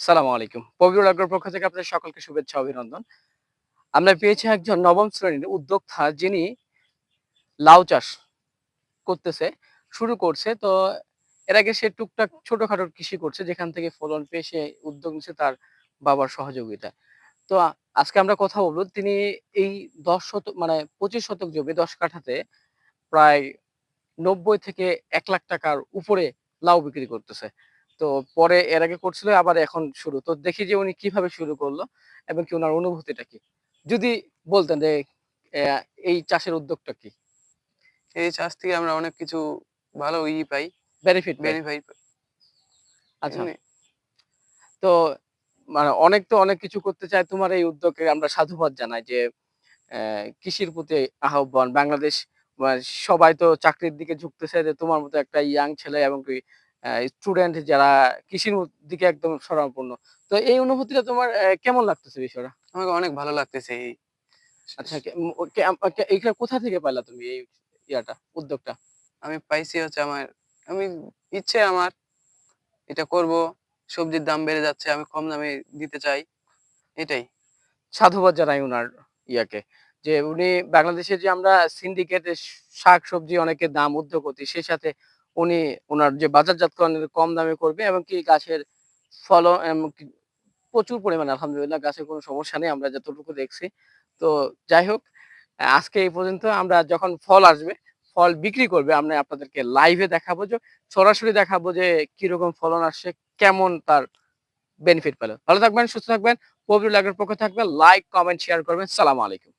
সালাম আলাইকুম। পবিত্র আগ্রহ পক্ষ থেকে আপনাদের সকলকে শুভেচ্ছা, অভিনন্দন। আমরা পেয়েছি একজন নবম শ্রেণির উদ্যোক্তা যিনি লাউ চাষ করতেছে, শুরু করছে। তো এর আগে সে টুকটাক ছোটখাটো কৃষি করছে, যেখান থেকে ফলন পেয়ে সে উদ্যোগ নিচ্ছে তার বাবার সহযোগিতা তো আজকে আমরা কথা বলব, তিনি এই দশ শতক মানে পঁচিশ শতক জমি, দশ কাঠাতে প্রায় নব্বই থেকে এক লাখ টাকার উপরে লাউ বিক্রি করতেছে। তো পরে এর আগে করছিল আবার এখন শুরু। তো দেখি যে উনি কীভাবে শুরু করল এবং কি ওনার অনুভূতিটা কি? যদি বলতেন যে এই চাষের উদ্যোগটা কি? এই চাষ থেকে আমরা অনেক কিছু ভালো ই পাই। বেনিফিট বেনিফিট আচ্ছা। তো মানে অনেক তো অনেক কিছু করতে চায় তোমার এই উদ্যোগে আমরা সাধুবাদ জানাই যে আহ, কৃষির প্রতি আহ্বান। বাংলাদেশ মানে সবাই তো চাকরির দিকে ঝুঁকতেছে যে তোমার মতো একটা ইয়াং ছেলে এবং কি স্টুডেন্ট যারা কৃষির দিকে একদম স্বরাপূর্ণ তো এই অনুভূতিটা তোমার কেমন লাগতেছে বিষয়টা? আমাকে অনেক ভালো লাগতেছে এই। আচ্ছা এইটা কোথা থেকে পাইলা তুমি এই ইয়াটা উদ্যোগটা? আমি পাইছি হচ্ছে আমার আমি ইচ্ছে আমার এটা করব সবজির দাম বেড়ে যাচ্ছে আমি কম দামে দিতে চাই এটাই। সাধুবাদ জানাই উনার ইয়াকে যে উনি বাংলাদেশে যে আমরা সিন্ডিকেট শাক সবজি অনেকের দাম উদ্যোগতি সেই সাথে উনি ওনার যে বাজারজাতকরণের কম দামে করবে এবং কি গাছের কি প্রচুর পরিমাণে, আলহামদুলিল্লাহ, গাছের কোনো সমস্যা নেই, আমরা যতটুকু দেখছি। তো যাই হোক, আজকে এই পর্যন্ত আমরা যখন ফল আসবে, ফল বিক্রি করবে, আমরা আপনাদেরকে লাইভে দেখাবো যে, সরাসরি দেখাবো যে কীরকম ফলন আসছে, কেমন তার বেনিফিট পেল। ভালো থাকবেন, সুস্থ থাকবেন, পবিত্র লাগের পক্ষে থাকবেন লাইক কমেন্ট শেয়ার করবেন। সালাম আলাইকুম।